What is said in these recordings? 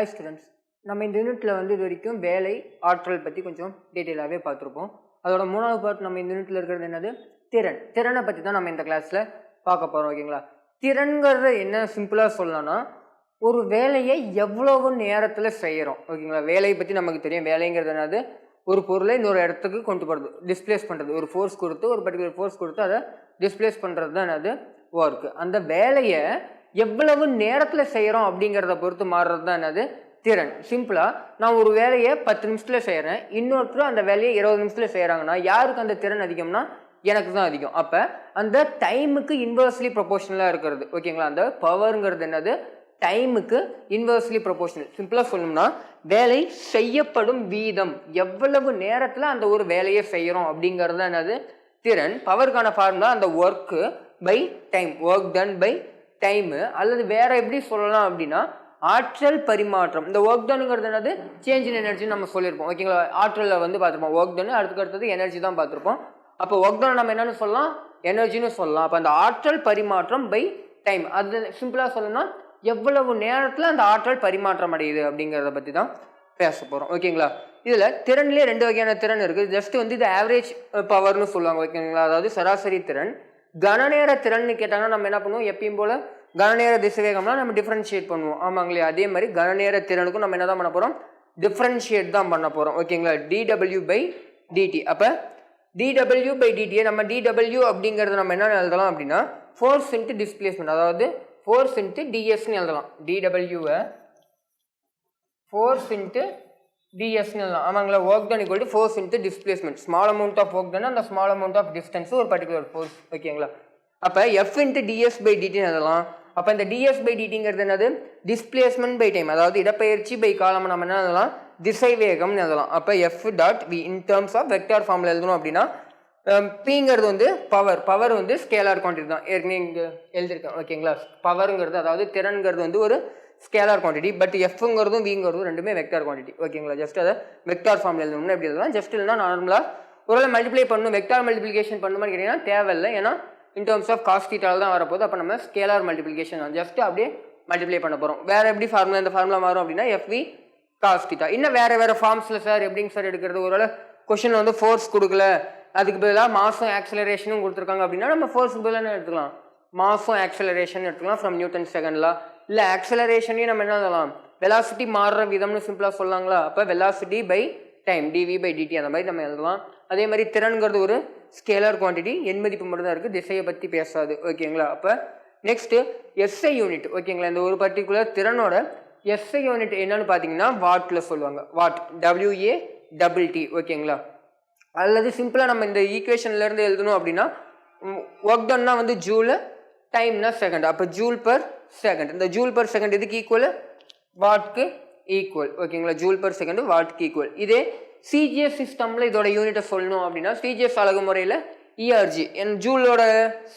High students நம்ம இந்த யூனிட்டில் வந்து இது வரைக்கும் வேலை ஆற்றல் பற்றி கொஞ்சம் டீட்டெயிலாகவே பார்த்துருப்போம். அதோட மூணாவது பார்ட் நம்ம இந்த யூனிட்டில் இருக்கிறது என்னது? திறன். திறனை பற்றி தான் நம்ம இந்த கிளாஸில் பார்க்க போகிறோம் ஓகேங்களா திறன்கிறத என்ன சிம்பிளாக சொல்லலாம்னா ஒரு வேலையை எவ்வளவு நேரத்தில் செய்கிறோம் ஓகேங்களா வேலையை பற்றி நமக்கு தெரியும். வேலைங்கிறது என்னது? ஒரு பொருளை இன்னொரு இடத்துக்கு கொண்டு போகிறது டிஸ்பிளேஸ் பண்ணுறது ஒரு ஃபோர்ஸ் கொடுத்து ஒரு பர்டிகுலர் ஃபோர்ஸ் கொடுத்து அதை டிஸ்பிளேஸ் பண்ணுறது தான் என்னது? ஒர்க்கு அந்த வேலையை எவ்வளவு நேரத்தில் செய்கிறோம் அப்படிங்கிறத பொறுத்து மாறுறது தான் என்னது? திறன். சிம்பிளாக நான் ஒரு வேலையை பத்து நிமிஷத்தில் செய்கிறேன் இன்னொருத்தரும் அந்த வேலையை இருபது நிமிஷத்தில் செய்கிறாங்கன்னா யாருக்கு அந்த திறன் அதிகம்னா எனக்கு தான் அதிகம். அப்போ அந்த டைமுக்கு இன்வர்ஸ்லி ப்ரொபோஷனலாக இருக்கிறது. ஓகேங்களா? அந்த பவருங்கிறது என்னது? டைமுக்கு இன்வெர்ஸ்லி ப்ரொபோஷனல் சிம்பிளாக சொல்லணும்னா வேலை செய்யப்படும் வீதம். எவ்வளவு நேரத்தில் அந்த ஒரு வேலையை செய்கிறோம் அப்படிங்கிறது தான் என்னது? திறன். பவருக்கான ஃபார்முலா அந்த work by time work done by time அல்லது வேற எப்படி சொல்லலாம் அப்படின்னா ஆற்றல் பரிமாற்றம். இந்த ஒர்க் டனுங்கிறது என்னது? சேஞ்ச் இன் எனர்ஜின்னு நம்ம சொல்லியிருப்போம். ஓகேங்களா ஆற்றலில் வந்து பார்த்துருப்போம். ஒர்க் டன் அடுத்துக்கு அடுத்தது எனர்ஜி தான் பார்த்துருப்போம். அப்போ ஒர்க் டவுன் நம்ம என்னென்னு சொல்லலாம்? எனர்ஜின்னு சொல்லலாம். அப்போ அந்த ஆற்றல் பரிமாற்றம் பை டைம் அது சிம்பிளாக சொல்லணும்னா எவ்வளவு நேரத்தில் அந்த ஆற்றல் பரிமாற்றம் அடையுது அப்படிங்கிறத பற்றி தான் பேச போகிறோம் ஓகேங்களா இதில் திறன்லேயே ரெண்டு வகையான திறன் இருக்குது. ஜஸ்ட் வந்து இது ஆவரேஜ் பவர்னு சொல்லுவாங்க. ஓகேங்களா அதாவது சராசரி திறன் கனநேர திறன்னு கேட்டாங்கன்னா நம்ம என்ன பண்ணுவோம்? எப்பயும் போல் கனநேர திசைவேகம்னா நம்ம டிஃப்ரென்ஷியேட் பண்ணுவோம். ஆமாங்களே அதே மாதிரி கனநேர திறனுக்கும் நம்ம என்ன தான் பண்ண போகிறோம் டிஃப்ரென்ஷியேட் தான் பண்ண போகிறோம் ஓகேங்களா? டிடபிள்யூ பை டிடி அப்போ டிடபிள்யூ பை டிடியை நம்ம டிடபிள்யூ அப்படிங்கிறது நம்ம என்ன எழுதலாம் அப்படின்னா ஃபோர்ஸ் இன்ட்டு டிஸ்பிளேஸ்மெண்ட் அதாவது ஃபோர்ஸ் இன்ட்டு டிஎஸ்ன்னு எழுதலாம். டிடபிள்யூவை ஃபோர்ஸ் இன்ட்டு டிஎஸ்னு ஆமாங்களா? Work done equal to force into displacement small amount of work done அந்த ஸ்மால் அமௌண்ட் ஆஃப் டிஸ்டன்ஸ் ஒரு பர்டிகுலர் ஃபோர்ஸ் ஓகேங்களா அப்போ எஃப் இன்ட்டு டிஎஸ் பை டிடின்னு அதெல்லாம் அப்போ இந்த டிஎஸ் பை டிடிங்கிறது என்னது? டிஸ்பிளேஸ்மெண்ட் பை டைம் அதாவது இடப்பெயர்ச்சி பை காலம் நம்ம என்ன எழுதலாம்? திசை வேகம்னு எழுதலாம். அப்போ F dot V in terms of vector ஃபார்மில் எழுதணும் அப்படின்னா பிங்கிறது வந்து பவர் பவர் வந்து ஸ்கேலார் குவான்டிட்டி தான். ஏற்கனவே இங்கே எழுதியிருக்கேன். ஓகேங்களா பவருங்கிறது அதாவது திறன்கிறது வந்து ஒரு ஸ்கேலார் குவான்டிட்டி பட் எஃப்ங்கிறதும் விங்கிறதும் ரெண்டுமே வெக்டார் குவான்டிட்டி ஓகேங்களா ஜஸ்ட் அதை வெக்டார் ஃபார்மில் எழுதணும்னு எப்படி எழுதலாம்? ஜஸ்ட் இல்லைனா நார்மலாக ஒருவேளை மல்டிப்ளை பண்ணணும் வெக்டார் மல்டிப்ளிகேஷன் பண்ணுமான்னு கேட்டிங்கன்னா தேவையில்லை. ஏன்னா இன் டேர்ம்ஸ் ஆஃப் காஸ்டீட்டால் தான் வரப்போது அப்போ நம்ம ஸ்கேலார் மல்டிப்ளிகேஷன் தான். ஜஸ்ட் அப்படியே மல்டிப்ளை பண்ண போகிறோம் வேறு எப்படி ஃபார்முலா இந்த ஃபார்முலா மாறும் அப்படின்னா எஃப்வி காஸ்டிட்டா இன்னும் வேறு வேறு ஃபார்ம்ஸில் சார் எப்படிங்க சார் எடுக்கிறது? ஒருவேளை கொஷின் வந்து ஃபோர்ஸ் கொடுக்கல. அதுக்கு பதிலாக மாதம் ஆக்சலரேஷனும் கொடுத்துருக்காங்க அப்படின்னா நம்ம ஃபோர்ஸ் பதிலாக எடுத்துக்கலாம்? மாதம் ஆக்சலரேஷன் எடுத்துக்கலாம் ஃப்ரம் நியூட்டன் செகண்ட்லாம் இல்லை ஆக்சலரேஷனையும் நம்ம என்ன சொல்லலாம் வெலாசிட்டி மாறுற விதம்னு சிம்பிளாக சொல்லலாங்களா அப்போ velocity by time DV by DT அந்த மாதிரி நம்ம எழுதலாம். அதே மாதிரி திறன்கிறது ஒரு ஸ்கேலர் குவான்டிட்டி எண் மதிப்பு மட்டும் தான் இருக்குது திசையை பற்றி பேசாது ஓகேங்களா அப்போ நெக்ஸ்ட்டு எஸ்ஐ யூனிட் ஓகேங்களா இந்த ஒரு பர்டிகுலர் திறனோட எஸ்ஐ யூனிட் என்னன்னு பார்த்தீங்கன்னா வாட்டில் சொல்லுவாங்க. வாட் டபிள்யூஏ டபுள் டி ஓகேங்களா அல்லது சிம்பிளாக நம்ம இந்த ஈக்குவேஷன்லேருந்து எழுதணும் அப்படின்னா ஒர்க் டன்னா வந்து ஜூலு டைம்னா செகண்ட் அப்போ ஜூல் பர் செகண்ட் இந்த ஜூல் பர் செகண்ட் இதுக்கு ஈக்குவல் வாட்க்கு ஈக்குவல் ஓகேங்களா? ஜூல் பர் செகண்ட் வாட்க்கு ஈக்குவல் இதே சிஜிஎஸ் சிஸ்டமில் இதோட யூனிட்டை சொல்லணும் அப்படின்னா சிஜிஎஸ் அழகு முறையில் இஆர்ஜி என் ஜூலோட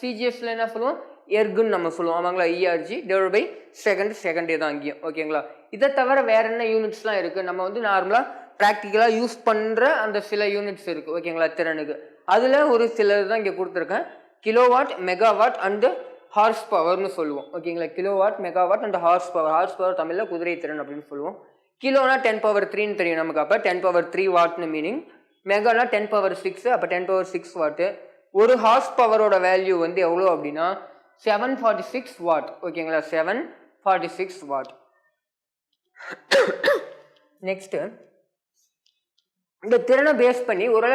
சிஜிஎஸ்ல என்ன சொல்லுவோம்? எர்குன்னு நம்ம சொல்லுவோம். ஆமாங்களா? இஆர்ஜி டிவைட் பை செகண்ட் செகண்டே தான் அங்கேயும். ஓகேங்களா? இதை தவிர வேற என்ன யூனிட்ஸ்லாம் இருக்குது நம்ம வந்து நார்மலாக ப்ராக்டிக்கலாக யூஸ் பண்ணுற அந்த சில யூனிட்ஸ் இருக்குது ஓகேங்களா? திறனுக்கு. அதில் ஒரு சிலது தான் இங்கே கொடுத்துருக்கேன். கிலோவாட் மெகாவாட் அண்டு ஹார்ஸ் பவர்னு சொல்லுவோம். ஓகேங்களா kilowatt megawatt and horse power horse power தமிழில் குதிரை திறன் அப்படின்னு சொல்லுவோம். கிலோனா டென் பவர் த்ரீன்னு தெரியும் நமக்கு. அப்போ டென் பவர் த்ரீ வாட்னு மீனிங் மெகானா டென் பவர் சிக்ஸ் அப்போ டென் பவர் சிக்ஸ் வாட்டு ஒரு ஹார்ஸ் பவரோட வேல்யூ வந்து எவ்வளோ அப்படின்னா செவன் ஃபார்ட்டி சிக்ஸ் வாட் ஓகேங்களா seven forty six watt next இந்த திறனை பேஸ் பண்ணி ஒரு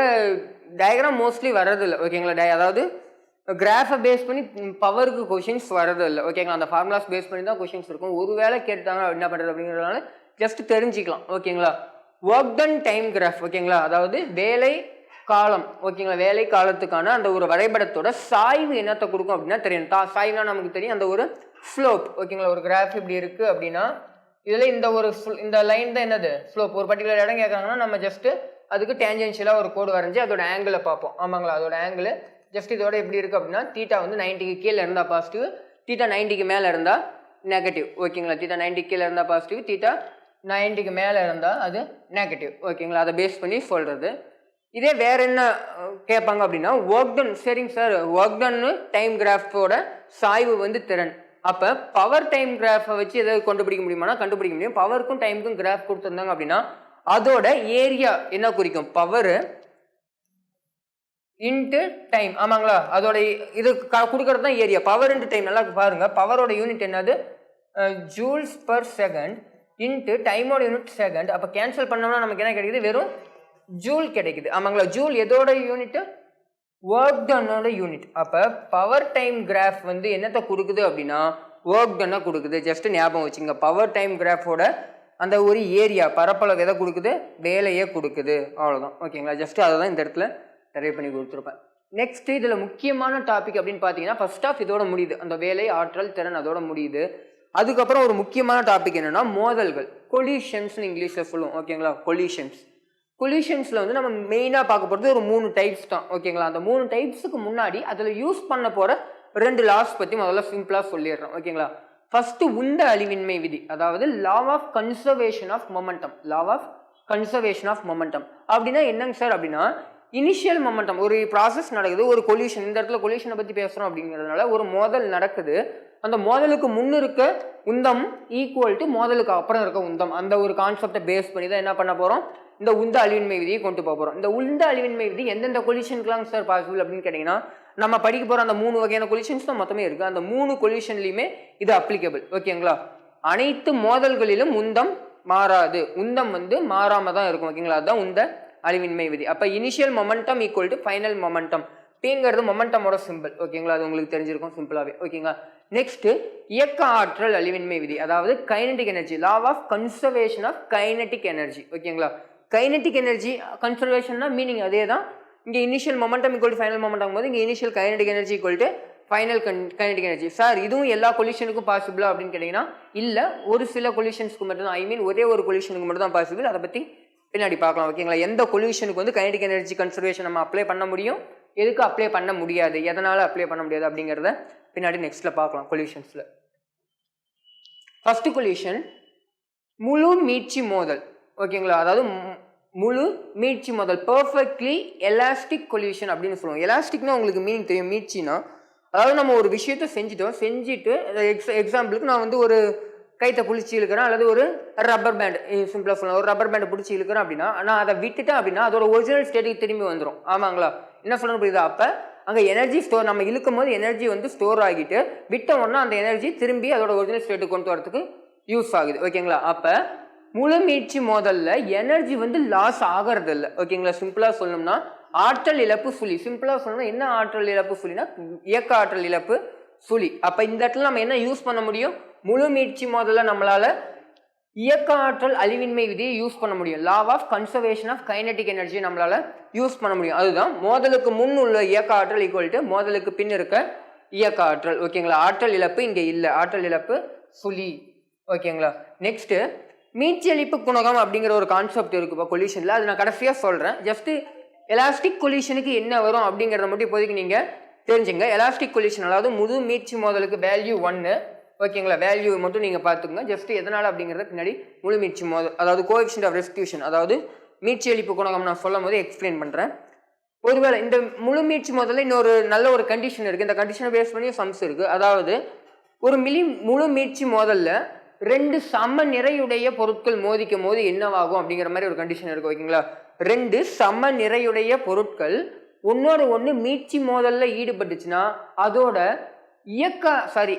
டயக்ராம் மோஸ்ட்லி வர்றதில்லை. ஓகேங்களா டய அதாவது கிராஃபை பேஸ் பண்ணி பவருக்கு கொஷின்ஸ் வரதில்லை ஓகேங்களா அந்த ஃபார்முலாஸ் பேஸ் பண்ணி தான் கொஷின்ஸ் இருக்கும். ஒரு வேளை கேட்டாங்க என்ன பண்ணுறது அப்படிங்கிறதுனால ஜஸ்ட் தெரிஞ்சிக்கலாம். ஓகேங்களா ஒர்க் டன் டைம் கிராஃப் ஓகேங்களா அதாவது வேலை காலம். ஓகேங்களா வேலை காலத்துக்கான அந்த ஒரு வரைபடத்தோட சாய்வு என்னத்தை கொடுக்கும் அப்படின்னா தெரியும் தா சாய்வுனா நமக்கு தெரியும். அந்த ஒரு ஸ்லோப் ஓகேங்களா ஒரு கிராஃப் இப்படி இருக்குது அப்படின்னா இதில் இந்த ஒரு இந்த லைன் தான் என்னது? ஸ்லோப் ஒரு பர்டிகுலர் இடம் கேட்குறாங்கன்னா நம்ம ஜஸ்ட்டு அதுக்கு டேஞ்சென்ஷியலாக ஒரு கோடு வரைஞ்சி அதோட ஆங்கிளை பார்ப்போம். ஆமாங்களா? அதோட ஆங்கிள் ஜஸ்ட் இதோட எப்படி இருக்குது அப்படின்னா தீட்டா வந்து நைன்ட்டிக்கு கீழே இருந்தால் பாசிட்டிவ் தீட்டா நைன்ட்டிக்கு மேலே இருந்தால் நெகட்டிவ் ஓகேங்களா தீட்டா நைன்ட்டிக்கு கீழே இருந்தால் பாசிட்டிவ் தீட்டா நைன்ட்டிக்கு மேலே இருந்தால் அது நெகட்டிவ் ஓகேங்களா அதை பேஸ் பண்ணி சொல்கிறது இதே வேறு என்ன கேட்பாங்க அப்படின்னா ஒர்க் டன் சரிங்க சார் ஒர்க் டன்னு டைம் கிராஃபோட சாய்வு வந்து திறன். அப்போ பவர் டைம் கிராஃபை வச்சு எதாவது கண்டுபிடிக்க முடியுமானா கண்டுபிடிக்க முடியும். பவருக்கும் டைமுக்கும் கிராஃப் கொடுத்துருந்தாங்க அப்படின்னா அதோட ஏரியா என்ன குறிக்கும்? பவர் இன்ட்டு டைம் ஆமாங்களா? அதோட இது கொடுக்கறது தான் ஏரியா பவர் இன்ட்டு டைம் நல்லா பாருங்கள் பவரோட யூனிட் என்னது? ஜூல்ஸ் பர் செகண்ட் இன்ட்டு டைமோட யூனிட் செகண்ட் அப்போ கேன்சல் பண்ணோம்னா நமக்கு என்ன கிடைக்குது? வெறும் ஜூல் கிடைக்குது. ஆமாங்களா? ஜூல் எதோட யூனிட்டு ஒர்க் டன்னோட யூனிட் அப்போ பவர் டைம் கிராஃப் வந்து என்னத்தை கொடுக்குது அப்படின்னா ஒர்க் டன்னை கொடுக்குது. ஜஸ்ட் ஞாபகம் வச்சுங்க. பவர் டைம் கிராஃபோட அந்த ஒரு ஏரியா பரப்பளவு எதை கொடுக்குது? வேலையே கொடுக்குது. அவ்வளோதான் ஓகேங்களா ஜஸ்ட் அதை தான் இந்த இடத்துல நிறைய பண்ணி கொடுத்துருப்பேன். நெக்ஸ்ட் இதில் முக்கியமான டாபிக் அப்படின்னு பார்த்தீங்கன்னா ஃபர்ஸ்ட் ஆஃப் இதோட முடியுது. அந்த வேலை ஆற்றல் திறன் அதோட முடியுது. அதுக்கப்புறம் ஒரு முக்கியமான டாபிக் என்னென்னா மோதல்கள். கொலிஷன்ஸ்னு இங்கிலீஷில் சொல்லுவோம். ஓகேங்களா கொலிஷன்ஸ் கொலிஷன்ஸில் வந்து நம்ம மெயினாக பார்க்க போகிறது ஒரு மூணு டைப்ஸ் தான். ஓகேங்களா அந்த மூணு டைப்ஸுக்கு முன்னாடி அதில் யூஸ் பண்ண போகிற ரெண்டு லாஸ் பற்றி முதல்ல சிம்பிளாக சொல்லிடுறோம். ஓகேங்களா ஃபஸ்ட்டு உந்த அழிவின்மை விதி. அதாவது law of conservation of momentum law of conservation of momentum அப்படின்னா என்னங்க சார் அப்படின்னா இனிஷியல் மொமெண்டம் ஒரு ப்ராசஸ் நடக்குது ஒரு கொல்யூஷன் இந்த இடத்துல கொல்யூஷனை பற்றி பேசுகிறோம் அப்படிங்கிறதுனால ஒரு மோதல் நடக்குது. அந்த மோதலுக்கு முன் இருக்க உந்தம் ஈக்குவல் டு மோதலுக்கு அப்புறம் இருக்க உந்தம். அந்த ஒரு கான்செப்டை பேஸ் பண்ணி தான் என்ன பண்ண போகிறோம் இந்த உந்த அழிவின்மை விதியை கொண்டு போக போகிறோம் இந்த உந்த அழிவின்மை விதி எந்தெந்த கொலிஷனுக்குலாம் சார் பாசிபிள் அப்படின்னு கேட்டிங்கன்னா நம்ம படிக்க போகிற அந்த மூணு வகையான கொலிஷன்ஸ் தான் மொத்தமே இருக்குது அந்த மூணு கொலிஷன்லையுமே இது அப்ளிகபிள் ஓகேங்களா? அனைத்து மோதல்களிலும் உந்தம் மாறாது. உந்தம் வந்து மாறாமல் தான் இருக்கும் ஓகேங்களா? அதுதான் உந்த அழிவின்மை விதி. அப்போ initial momentum equal to final momentum பிங்கிறது மொமெண்டமோட சிம்பிள் ஓகேங்களா அது உங்களுக்கு தெரிஞ்சிருக்கும் சிம்பிளாகவே ஓகேங்களா நெக்ஸ்ட்டு இயக்க ஆற்றல் அழிவின்மை விதி. அதாவது kinetic energy law of conservation of kinetic energy ஓகேங்களா கைனட்டிக் எனர்ஜி கன்சர்வேஷன்னா மீனிங் அதே தான் இங்கே initial momentum equal to final momentum போது இங்கே initial kinetic energy equal to final kin kinetic energy sir இதுவும் எல்லா கொலிஷனுக்கும் பாசிபிளா அப்படின்னு கேட்டிங்கன்னா இல்லை ஒரு சில கொலிஷன்ஸ்க்கு மட்டும் தான் ஐ மீன் ஒரே ஒரு கொலிஷனுக்கு மட்டும் தான் பாசிபிள் அதை பற்றி பின்னாடி பார்க்கலாம் ஓகேங்களா? எந்த கொல்யூஷனுக்கு வந்து கைனடிக் எனர்ஜி கன்சர்வேஷன் நம்ம அப்ளை பண்ண முடியும்? எதுக்கு அப்ளை பண்ண முடியாது? எதனால் அப்ளை பண்ண முடியாது அப்படிங்கிறத பின்னாடி நெக்ஸ்ட்டில் பார்க்கலாம் கொல்யூஷன்ஸில் ஃபஸ்ட்டு கொல்யூஷன் முழு மீட்சி மோதல் ஓகேங்களா? அதாவது மு- முழு மீட்சி மோதல் பர்ஃபெக்ட்லி எலாஸ்டிக் கொல்யூஷன் அப்படின்னு சொல்லுவோம். எலாஸ்டிக்னா உங்களுக்கு மீனிங் தெரியும். மீட்சினா அதாவது நம்ம ஒரு விஷயத்த செஞ்சுட்டோம். செஞ்சுட்டு எக்ஸ் எக்ஸாம்பிளுக்கு நான் வந்து ஒரு கைத்தை பிடிச்சி இழுக்கிறோம் அல்லது ஒரு ரப்பர் பேண்ட் சிம்பிளாக சொல்லலாம். ஒரு ரப்பர் பேண்டை பிடிச்சி இழுக்கிறேன் அப்படின்னா நான் அதை விட்டுட்டேன் அப்படின்னா அதோட ஒரிஜினல் ஸ்டேட்டுக்கு திரும்பி வந்துடும் ஆமாங்களா? என்ன சொல்லணும் புரியுதா? அப்போ அங்கே எனர்ஜி ஸ்டோர் நம்ம இழுக்கும் போது எனர்ஜி வந்து ஸ்டோர் ஆகிட்டு விட்ட உடனே அந்த எனர்ஜி திரும்பி அதோட ஒரிஜினல் ஸ்டேட்டுக்கு கொண்டு வரதுக்கு யூஸ் ஆகுது. ஓகேங்களா அப்போ முழு மீட்சி எனர்ஜி வந்து லாஸ் ஆகிறது இல்லை ஓகேங்களா சிம்பிளாக சொல்லணும்னா ஆற்றல் இழப்பு சுழி. சிம்பிளாக சொல்லணும்னா என்ன ஆற்றல் இழப்பு சுழினா இயக்க ஆற்றல் இழப்பு சுழி. அப்போ இந்த இடத்துல நம்ம என்ன யூஸ் பண்ண முடியும்? முழு மீட்சி முதல்ல நம்மளால் இயக்க ஆற்றல் அழிவின்மை விதியை யூஸ் பண்ண முடியும். Law of conservation of kinetic energy நம்மளால் யூஸ் பண்ண முடியும். அதுதான் மோதலுக்கு முன் உள்ள இயக்க ஆற்றல் ஈக்குவல் டு மோதலுக்கு பின் இருக்க இயக்க ஆற்றல். ஓகேங்களா ஆற்றல் இழப்பு இங்கே இல்லை. ஆற்றல் இழப்பு சுழி. ஓகேங்களா நெக்ஸ்ட்டு மீட்சியளிப்பு குணகம் அப்படிங்கிற ஒரு கான்செப்ட் இருக்குப்பா கொலிஷனில் அது நான் கடைசியாக சொல்கிறேன் ஜஸ்ட்டு எலாஸ்டிக் கொலிஷனுக்கு என்ன வரும் அப்படிங்கிறத மட்டும் இப்போதைக்கு நீங்கள் தெரிஞ்சுங்க. எலாஸ்டிக் கொலிஷன் அதாவது முழு மீட்சி மோதலுக்கு வேல்யூ ஒன்று ஓகேங்களா? வேல்யூ மட்டும் நீங்கள் பார்த்துக்கோங்க. ஜஸ்ட் எதனால் அப்படிங்கிறத பின்னாடி முழு மீட்சி மோதல் அதாவது கோஎஃபிஷியன்ட் ஆஃப் ரெஸ்டியூஷன் அதாவது மீட்சியளிப்பு குணகம் நான் சொல்லும் போது எக்ஸ்பிளைன் பண்ணுறேன் ஒருவேளை இந்த முழு மீட்சி முதல்ல இன்னொரு நல்ல ஒரு கண்டிஷன் இருக்குது இந்த கண்டிஷனை பேஸ் பண்ணி சம்ஸ் இருக்குது அதாவது ஒரு மிலி முழு மீட்சி மோதலில் ரெண்டு சம நிறையுடைய பொருட்கள் மோதிக்கும் போது என்னவாகும் அப்படிங்கிற மாதிரி ஒரு கண்டிஷன் இருக்குது ஓகேங்களா? ரெண்டு சம நிறையுடைய பொருட்கள் ஒன்றோட ஒன்று மீட்சி மோதலில் ஈடுபட்டுச்சுன்னா அதோட இயக்க சாரி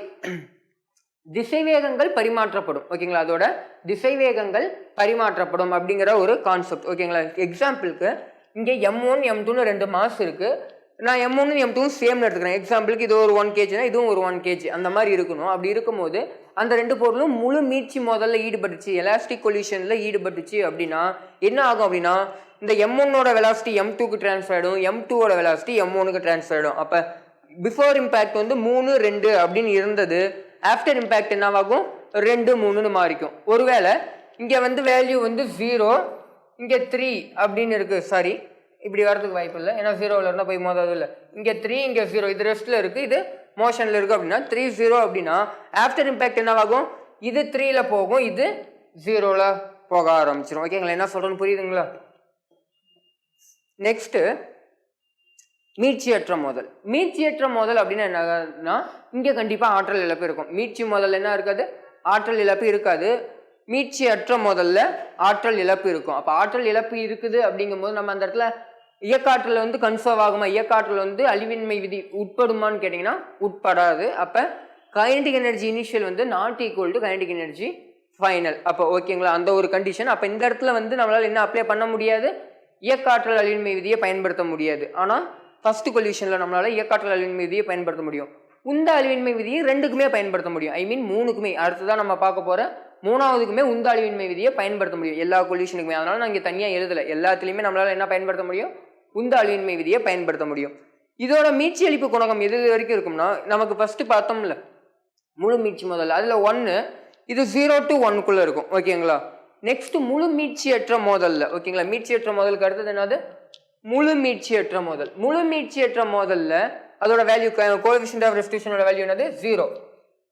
திசைவேகங்கள் பரிமாற்றப்படும். ஓகேங்களா? அதோட திசைவேகங்கள் பரிமாற்றப்படும் அப்படிங்கிற ஒரு கான்செப்ட் ஓகேங்களா? எக்ஸாம்பிளுக்கு இங்கே எம் ஒன் எம் டூன்னு ரெண்டு மாஸ் இருக்குது நான் எம் ஒன்று எம் டூவும் சேம்னு எடுத்துக்கிறேன். எக்ஸாம்பிளுக்கு இது ஒரு ஒன் கேஜினா இதுவும் ஒரு ஒன் கேஜி அந்த மாதிரி இருக்கணும். அப்படி இருக்கும்போது அந்த ரெண்டு பொருளும் முழு மீட்சி முதல்ல ஈடுபட்டுச்சு. எலாஸ்டிக் கொல்யூஷனில் ஈடுபட்டுச்சு அப்படின்னா என்ன ஆகும் அப்படின்னா இந்த எம் ஒன்னோட வெலாசிட்டி எம் டூக்கு ட்ரான்ஸ்ஃபர் ஆகிடும் எம் டூவோட வெலாசிட்டி எம் ஒனுக்கு ட்ரான்ஸ்ஃபர் ஆகிடும் அப்போ பிஃபோர் இம்பேக்ட் வந்து மூணு ரெண்டு அப்படின்னு இருந்தது. ஆஃப்டர் இம்பேக்ட் என்னவாகும்? ரெண்டு மூணுன்னு மாறிக்கும். ஒருவேளை இங்கே வந்து வேல்யூ வந்து ஜீரோ இங்கே த்ரீ அப்படின்னு இருக்குது சாரி இப்படி வரதுக்கு வாய்ப்பு இல்லை. ஏன்னா ஜீரோவில் இருந்தால் போய் மோதாவது இல்லை. இங்கே த்ரீ இங்கே ஜீரோ இது ரெஸ்ட்டில் இருக்குது இது மோஷனில் இருக்குது அப்படின்னா த்ரீ ஜீரோ அப்படின்னா ஆஃப்டர் இம்பேக்ட் என்னவாகும்? இது த்ரீயில் போகும். இது ஜீரோவில் போக ஆரம்பிச்சிடும் ஓகேங்களா என்ன சொல்கிறேன்னு புரியுதுங்களா? நெக்ஸ்ட்டு மீட்சியற்ற மோதல். மீட்சியற்ற மோதல் அப்படின்னு என்னன்னா இங்கே கண்டிப்பாக ஆற்றல் இழப்பு இருக்கும். மீட்சி மோதல் என்ன இருக்காது? ஆற்றல் இழப்பு இருக்காது. மீட்சியற்ற மோதலில் ஆற்றல் இழப்பு இருக்கும். அப்போ ஆற்றல் இழப்பு இருக்குது அப்படிங்கும்போது நம்ம அந்த இடத்துல இயக்காற்றல் வந்து கன்சர்வ் ஆகுமா? இயக்காற்றல் வந்து அழிவின்மை விதி உட்படுமான்னு கேட்டிங்கன்னா உட்படாது. அப்போ கைனடிக் எனர்ஜி இனிஷியல் வந்து not equal to kinetic energy final அப்போ ஓகேங்களா அந்த ஒரு கண்டிஷன் அப்போ இந்த இடத்துல வந்து நம்மளால் என்ன அப்ளை பண்ண முடியாது? இயக்காற்றல் அழிவின்மை விதியை பயன்படுத்த முடியாது. ஆனால் ஃபர்ஸ்ட் கொல்யூஷனில் நம்மளால் இயக்காற்றல் அழிவின்மை விதியை பயன்படுத்த முடியும். உந்த அழிவின்மை விதியை ரெண்டுக்குமே பயன்படுத்த முடியும். ஐ மீன் மூணுக்குமே. அடுத்ததான் நம்ம பார்க்க போகிற மூணாவதுக்குமே உந்த அழிவின்மை விதியை பயன்படுத்த முடியும். எல்லா கொல்யூஷனுக்குமே அதனால் நான் இங்கே தனியாக எழுதலை. எல்லாத்துலேயுமே நம்மளால் என்ன பயன்படுத்த முடியும்? உந்த அழிவின்மை விதியை பயன்படுத்த முடியும். இதோட மீட்சி அளிப்பு குணகம் எது வரைக்கும் இருக்கும்னா நமக்கு ஃபஸ்ட்டு பார்த்தோம்ல. முழு மீட்சி முதல்ல. அதில் ஒன்று இது ஜீரோ டு ஒன்னுக்குள்ளே இருக்கும். ஓகேங்களா நெக்ஸ்ட் முழு மீட்சியற்ற மோதல்ல. ஓகேங்களா மீட்சியற்ற மோதலுக்கு அடுத்தது என்னது? முழு மீட்சியற்ற மோதல். முழு மீட்சியற்ற மோதல்ல அதோட வேல்யூ கோஎஃபிஷியன்ட் ஆஃப் ரெஸ்டியூஷனோட வேல்யூ என்னது? ஜீரோ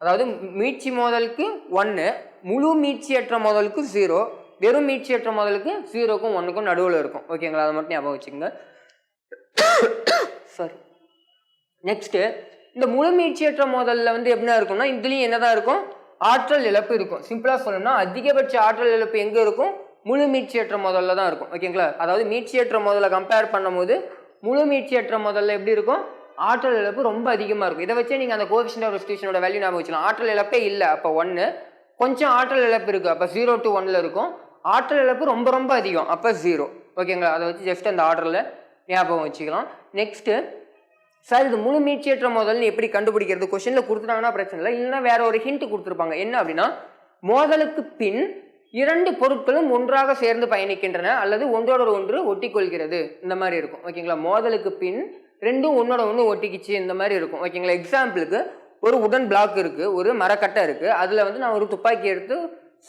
அதாவது மீட்சி மோதலுக்கு ஒன்று முழு மீட்சியற்ற மோதலுக்கு ஜீரோ வெறும் மீட்சியற்ற மோதலுக்கு ஜீரோக்கும் ஒன்றுக்கும் நடுவில் இருக்கும். ஓகேங்களா அதை மட்டும் ஞாபகம் வச்சுக்கோங்க. சாரி நெக்ஸ்ட்டு இந்த முழு மீட்சியற்ற மோதலில் வந்து எப்படின்னா இருக்கும்னா இதுலேயும் என்னதான் இருக்கும்? ஆற்றல் இழப்பு இருக்கும். சிம்பிளாக சொல்லணும்னா அதிகபட்ச ஆற்றல் இழப்பு எங்கே இருக்கும்? முழு மீட்சியற்ற முதல்ல தான் இருக்கும். ஓகேங்களா அதாவது மீட்சியற்ற முதல்ல கம்பேர் பண்ணும்போது முழு மீட்சியற்ற முதல்ல எப்படி இருக்கும்? ஆற்றல் இழப்பு ரொம்ப அதிகமாக இருக்கும். இதை வச்சே நீங்கள் அந்த கோவிஷன் ஆஃப் ரெஸ்டியூஷனோட வேல்யூ ஞாபகம் வச்சுக்கலாம். ஆற்றல் இழப்பே இல்லை. அப்போ ஒன்று கொஞ்சம் ஆற்றல் இழப்பு இருக்குது அப்போ ஜீரோ டு ஒன்ல இருக்கும். ஆற்றல் இழப்பு ரொம்ப ரொம்ப அதிகம். அப்போ ஜீரோ ஓகேங்களா அதை வச்சு ஜஸ்ட் அந்த ஆர்டரில் ஞாபகம் வச்சுக்கலாம். நெக்ஸ்ட்டு சார் இது முழு மீட்சியற்ற முதல்னு எப்படி கண்டுபிடிக்கிறது? கொஷனில் கொடுத்துட்டாங்கன்னா பிரச்சனை இல்லை. இல்லைன்னா வேற ஒரு ஹிண்ட் கொடுத்துருப்பாங்க. என்ன அப்படின்னா மோதலுக்கு பின் இரண்டு பொருட்களும் ஒன்றாக சேர்ந்து பயணிக்கின்றன அல்லது ஒன்றோட ஒன்று ஒட்டிக்கொள்கிறது. இந்த மாதிரி இருக்கும். ஓகேங்களா? மோதலுக்கு பின் ரெண்டும் ஒன்னோட ஒன்று ஒட்டிக்கிச்சு இந்த மாதிரி இருக்கும். ஓகேங்களா? எக்ஸாம்பிளுக்கு ஒரு உடன் பிளாக் இருக்கு ஒரு மரக்கட்டை இருக்கு. அதுல வந்து நான் ஒரு துப்பாக்கி எடுத்து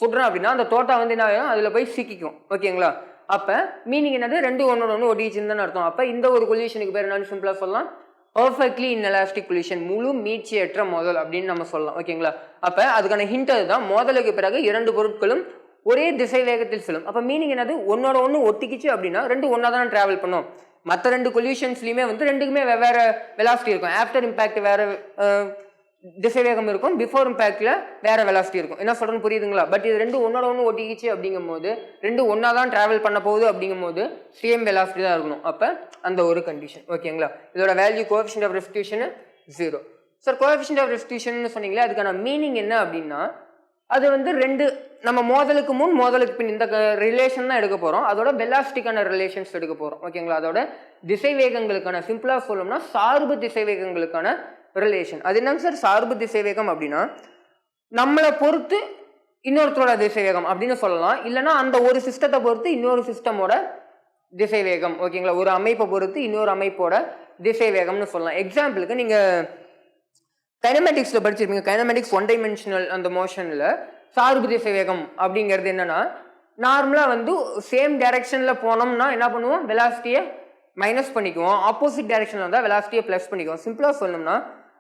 சுடுறேன் அப்படின்னா அந்த தோட்டா வந்து என்ன ஆகும் அதுல போய் சிக்கிக்கும். ஓகேங்களா? அப்ப மீனிங் என்னது? ரெண்டு ஒன்னோட ஒன்று ஒட்டிக்கிச்சுன்னு அர்த்தம். அப்ப இந்த ஒரு கொல்யூஷனுக்கு பேர் என்னன்னு சிம்பிளா சொல்லலாம். பர்ஃபெக்ட்லி இன்எலாஸ்டிக் கொலிஷன் முழு மீட்சியற்ற மோதல் அப்படின்னு நம்ம சொல்லலாம். ஓகேங்களா? அப்போ அதுக்கான ஹிண்ட் அதுதான். மோதலுக்கு பிறகு இரண்டு பொருட்களும் ஒரே திசை வேகத்தில் செல்லும். அப்போ மீனிங் என்னது? ஒன்னோட ஒன்று ஒட்டிக்கிச்சு அப்படின்னா ரெண்டு ஒன்றா தான் ட்ராவல் பண்ணும். மற்ற ரெண்டு கொல்யூஷன்ஸ்லையுமே வந்து ரெண்டுக்குமே வெவ்வேறு வெலாசிட்டி இருக்கும். ஆஃப்டர் இம்பேக்ட் வேற திசைவேகம் திசை வேகம் இருக்கும் பிஃபோர் இம்பேக்ட்ல வேற வெலாசிட்டி இருக்கும். என்ன சொல்கிறேன்னு புரியுதுங்களா? பட் இது ரெண்டு ஒன்றோட ஒன்று ஒட்டிக்கிச்சு அப்படிங்கும்போது ரெண்டு ஒன்றா தான் ட்ராவல் பண்ண போகுது அப்படிங்கும்போது சேம் வெலாசிட்டி தான் இருக்கணும். அப்போ அந்த ஒரு கண்டிஷன் ஓகேங்களா இதோட value coefficient of restitution zero sir coefficient of restitution சொன்னீங்களே அதுக்கான மீனிங் என்ன அப்படின்னா அது வந்து ரெண்டு நம்ம மோதலுக்கு முன் மோதலுக்கு பின் இந்த ரிலேஷன் தான் எடுக்க போகிறோம் அதோட வெலாஸ்டிக்கான ரிலேஷன்ஸ் எடுக்க போகிறோம் ஓகேங்களா அதோட திசை வேகங்களுக்கான சிம்பிளாக சொல்லணும்னா சார்பு திசை வேகங்களுக்கான ரிலேஷன் அது என்னங்க சார் சார்பு திசை வேகம் அப்படின்னா நம்மளை பொறுத்து இன்னொருத்தரோட திசை வேகம் அப்படின்னு சொல்லலாம். இல்லைன்னா அந்த ஒரு சிஸ்டத்தை பொறுத்து இன்னொரு சிஸ்டமோட திசை வேகம் ஓகேங்களா ஒரு அமைப்பை பொறுத்து இன்னொரு அமைப்போட திசை வேகம்னு சொல்லலாம் எக்ஸாம்பிளுக்கு நீங்கள் கைனமேட்டிக்ஸில் படிச்சிருப்பீங்க. கைனமேட்டிக்ஸ் ஒன் டைமென்ஷனல் அந்த மோஷனில் சார்பு திசை வேகம் அப்படிங்கிறது என்னென்னா நார்மலாக வந்து சேம் டைரெக்ஷனில் போனோம்னா என்ன பண்ணுவோம்? வெலாசிட்டியை மைனஸ் பண்ணிக்குவோம். ஆப்போசிட் டைரெக்ஷனில் வந்தால் வெலாசிட்டியை ப்ளஸ் பண்ணிக்குவோம். சிம்பிளாக சொல்லணும்னா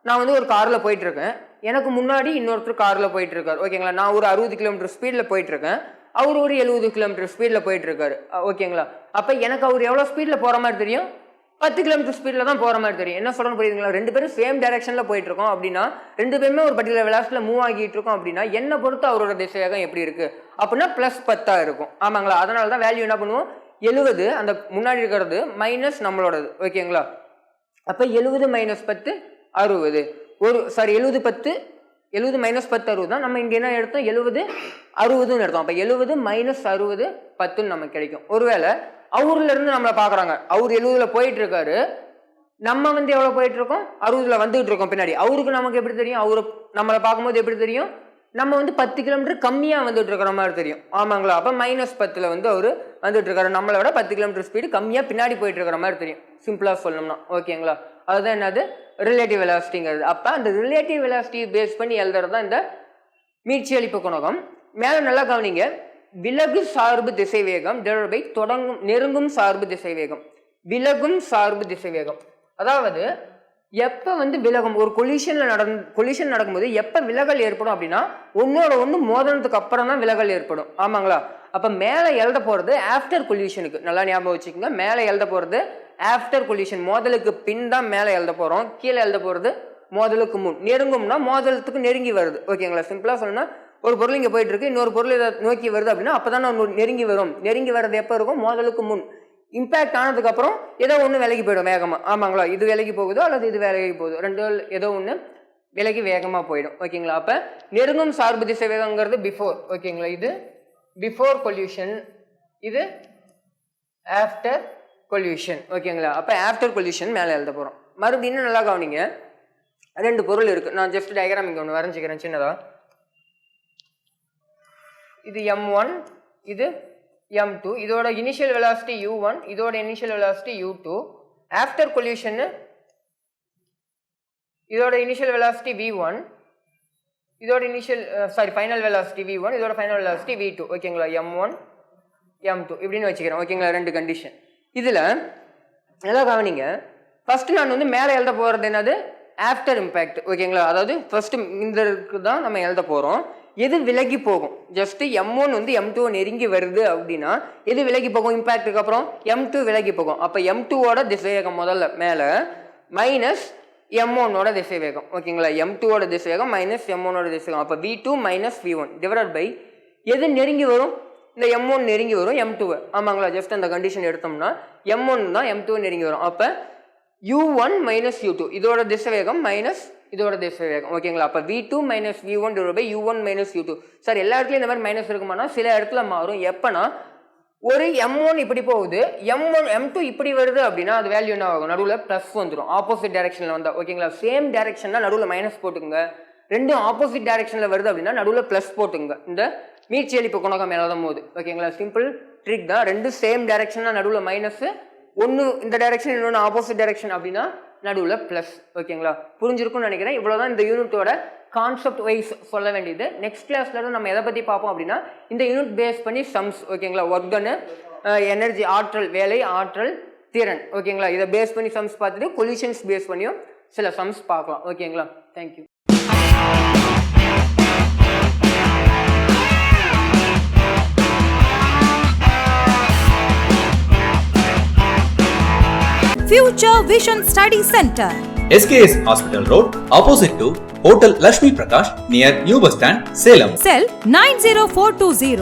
நான் வந்து ஒரு காரில் போயிட்டுருக்கேன். எனக்கு முன்னாடி இன்னொருத்தர் காரில் போயிட்டுருக்கார். ஓகேங்களா நான் ஒரு அறுபது கிலோமீட்டர் ஸ்பீடில் போயிட்டுருக்கேன். அவர் ஒரு எழுபது கிலோமீட்டர் ஸ்பீடில் போயிட்டுருக்காரு. ஓகேங்களா அப்போ எனக்கு அவர் எவ்வளோ ஸ்பீடில் போகிற மாதிரி தெரியும்? பத்து கிலோமீட்டர் ஸ்பீடில் தான் போகிற மாதிரி தெரியும். என்ன சொல்றேன்னு புரியுதுங்களா? ரெண்டு பேரும் சேம் டைரக்ஷனில் போயிட்டு இருக்கோம் அப்படின்னா ரெண்டு பேருமே ஒரு பர்டிகுலர் வெலாசிட்டியில் மூவ் ஆகிட்டு இருக்கோம் அப்படின்னா என்னை பொறுத்து அவரோட திசையாக எப்படி இருக்கு? அப்படின்னா ப்ளஸ் பத்தாக இருக்கும். ஆமாங்களா? அதனால தான் வேல்யூ என்ன பண்ணுவோம்? எழுபது அந்த முன்னாடி இருக்கிறது மைனஸ் நம்மளோடது. ஓகேங்களா? அப்போ எழுபது மைனஸ் பத்து அறுபது. ஒரு சாரி எழுபது பத்து எழுபது மைனஸ் பத்து அறுபது தான். நம்ம இங்கே என்ன எடுத்தோம்? எழுபது அறுபதுன்னு எடுத்தோம். அப்போ எழுபது மைனஸ் அறுபது பத்துன்னு நமக்கு கிடைக்கும். ஒருவேளை அவர்ல இருந்து நம்மளை பார்க்குறாங்க அவர் எழுபதுல போயிட்டு இருக்காரு நம்ம வந்து எவ்வளோ போயிட்டு இருக்கோம் அறுபதுல வந்துகிட்டு இருக்கோம் பின்னாடி. அவருக்கு நமக்கு எப்படி தெரியும்? அவரு நம்மளை பார்க்கும்போது எப்படி தெரியும்? நம்ம வந்து பத்து கிலோமீட்டர் கம்மியாக வந்துட்டு இருக்கிற மாதிரி தெரியும். ஆமாங்களா? அப்போ மைனஸ் பத்தில் வந்து அவர் வந்துட்டு இருக்காரு நம்மளை விட பத்து கிலோமீட்டர் ஸ்பீடு கம்மியாக பின்னாடி போயிட்டு இருக்கிற மாதிரி தெரியும். சிம்பிளாக சொல்லணும்னா. ஓகேங்களா அதுதான் என்னது? ரிலேட்டிவ் வெலாசிட்டிங்கிறது அப்போ அந்த ரிலேட்டிவ் வெலாசிட்டி பேஸ் பண்ணி எழுதுறது தான் இந்த மீட்சி அளிப்பு குணகம். மேலே நல்லா கவனிங்க. விலகு சார்பு திசை வேகம் divided தொடங்கும் நெருங்கும் சார்பு திசை வேகம் விலகும் சார்பு திசை வேகம் அதாவது எப்போ வந்து விலகும்? ஒரு கொலிஷனில் நடந் கொலிஷன் நடக்கும்போது எப்போ விலகல் ஏற்படும் அப்படின்னா ஒன்றோட ஒன்று மோதனத்துக்கு அப்புறம் தான் விலகல் ஏற்படும். ஆமாங்களா? அப்போ மேலே எழுத போகிறது ஆஃப்டர் கொல்யூஷனுக்கு நல்லா ஞாபகம் வச்சுக்கோங்க. மேலே எழுத போகிறது ஆஃப்டர் கொல்யூஷன் மோதலுக்கு பின் தான் மேலே எழுத போகிறோம் கீழே எழுத போகிறது மோதலுக்கு முன். நெருங்கும்னா மோதலத்துக்கு நெருங்கி வருது. ஓகேங்களா? சிம்பிளாக சொல்லணும்னா ஒரு பொருள் இங்கே போயிட்டு இருக்கு இன்னொரு பொருள் இதை நோக்கி வருது அப்படின்னா அப்போ தான் நெருங்கி வரும். நெருங்கி வர்றது எப்போ இருக்கும்? மோதலுக்கு முன். இம்பேக்ட் ஆனதுக்கப்புறம் ஏதோ ஒன்று விலகி போயிடும் வேகமாக ஆமாங்களா? இது விலகி போகுதோ அல்லது இது விலகி போகுதோ? ரெண்டு ஏதோ ஒன்று விலகி வேகமாக போயிடும். ஓகேங்களா? அப்போ நெருங்கும் சார்பு திசை வேகங்கிறது பிஃபோர் ஓகேங்களா? இது பிஃபோர் பொல்யூஷன் இது ஆஃப்டர் கொல்யூஷன் ஓகேங்களா? அப்போ ஆஃப்டர் கொல்யூஷன் மேலே எழுத போகிறோம் மறுபடியும் இன்னும் நல்லா கவனிங்க. ரெண்டு பொருள் இருக்குது நான் ஜஸ்ட் டயக்ராம் இங்கே ஒன்று வரைஞ்சிக்கிறேன் சின்னதாக இது எம் ஒன் இது எம் டூ இதோட இனிஷியல் வெலாசிட்டி யூ ஒன் இதோட initial velocity U two after collision இதோட இனிஷியல் வெலாசிட்டி வி ஒன் இதோட initial sorry final velocity V one இதோட ஃபைனல் வெலாசிட்டி வி டூ ஓகேங்களா எம் ஒன் எம் டூ இப்படின்னு வச்சுக்கிறேன். ஓகேங்களா ரெண்டு கண்டிஷன் இதில் நல்லா கவனிங்க. ஃபஸ்ட்டு நான் வந்து மேலே எழுத போகிறது என்னது? ஆஃப்டர் இம்பேக்ட் ஓகேங்களா அதாவது ஃபஸ்ட்டு இந்த தான் நம்ம எழுத போகிறோம் எது விலகி போகும்? ஜஸ்ட் எம் ஒன் வந்து எம் டூ நெருங்கி வருது அப்படின்னா எது விலகி போகும்? இம்பேக்ட்டுக்கு அப்புறம் எம் டூ விலகி போகும். அப்போ எம் டூவோட திசைவேகம் முதல்ல மேலே மைனஸ் எம் ஒன்னோட திசைவேகம். ஓகேங்களா எம் டூவோட திசைவேகம் மைனஸ் எம் ஒன்னோட திசைவேகம். அப்போ V two minus V one divide by எது நெருங்கி வரும்? இந்த எம் ஒன் நெருங்கி வரும் எம் டூ ஆமாங்களா? ஜஸ்ட் அந்த கண்டிஷன் எடுத்தோம்னா எம் ஒன் தான் எம் டூ நெருங்கி வரும். அப்போ U one minus U two இதோட திசைவேகம் மைனஸ் இதோட திசைவேகம் ஓகேங்களா? அப்போ V two minus V one divide by U one minus U two sir எல்லா இடத்துலையும் இந்த மாதிரி மைனஸ் இருக்குமானா சில இடத்துல மாறும். எப்போனா ஒரு எம் ஒன் இப்படி போகுது எம் ஒன் எம் டூ இப்படி வருது அப்படின்னா அது வேல்யூ என்ன ஆகும்? நடுவில் ப்ளஸ் வந்துடும் ஆப்போசிட் டைரக்ஷனில் வந்தால் ஓகேங்களா? சேம் டேரெக்ஷன்னா நடுவில் மைனஸ் போட்டுங்க ரெண்டும் ஆப்போசிட் டைரக்ஷனில் வருது அப்படின்னா நடுவில் ப்ளஸ் போட்டுங்க இந்த மீட்சியளிப்பு குணகம் எழுதும் போது ஓகேங்களா? சிம்பிள் ட்ரிக் தான். ரெண்டு சேம் டைரக்ஷனாக நடுவில் மைனஸ் ஒன்று இந்த டைரக்ஷன் இன்னொன்று ஆப்போசிட் டைரக்ஷன் அப்படின்னா நடுவில் ப்ளஸ் ஓகேங்களா புரிஞ்சிருக்கும்னு நினைக்கிறேன். இவ்வளோ தான் இந்த யூனிட்டோட கான்செப்ட் வைஸ் சொல்ல வேண்டியது. நெக்ஸ்ட் கிளாஸ்லேருந்து நம்ம எதை பற்றி பார்ப்போம் அப்படின்னா இந்த யூனிட் பேஸ் பண்ணி சம்ஸ் ஓகேங்களா ஒர்க்கனு எனர்ஜி ஆற்றல் வேலை ஆற்றல் திறன் ஓகேங்களா இதை பேஸ் பண்ணி சம்ஸ் பார்த்துட்டு கொலிஷன்ஸ் பேஸ் பண்ணியும் சில சம்ஸ் பார்க்கலாம் ஓகேங்களா thank you Future Vision Study Center. SKS Hospital Road, opposite to Hotel Lakshmi Prakash, near New Bus Stand, Salem. Cell 90420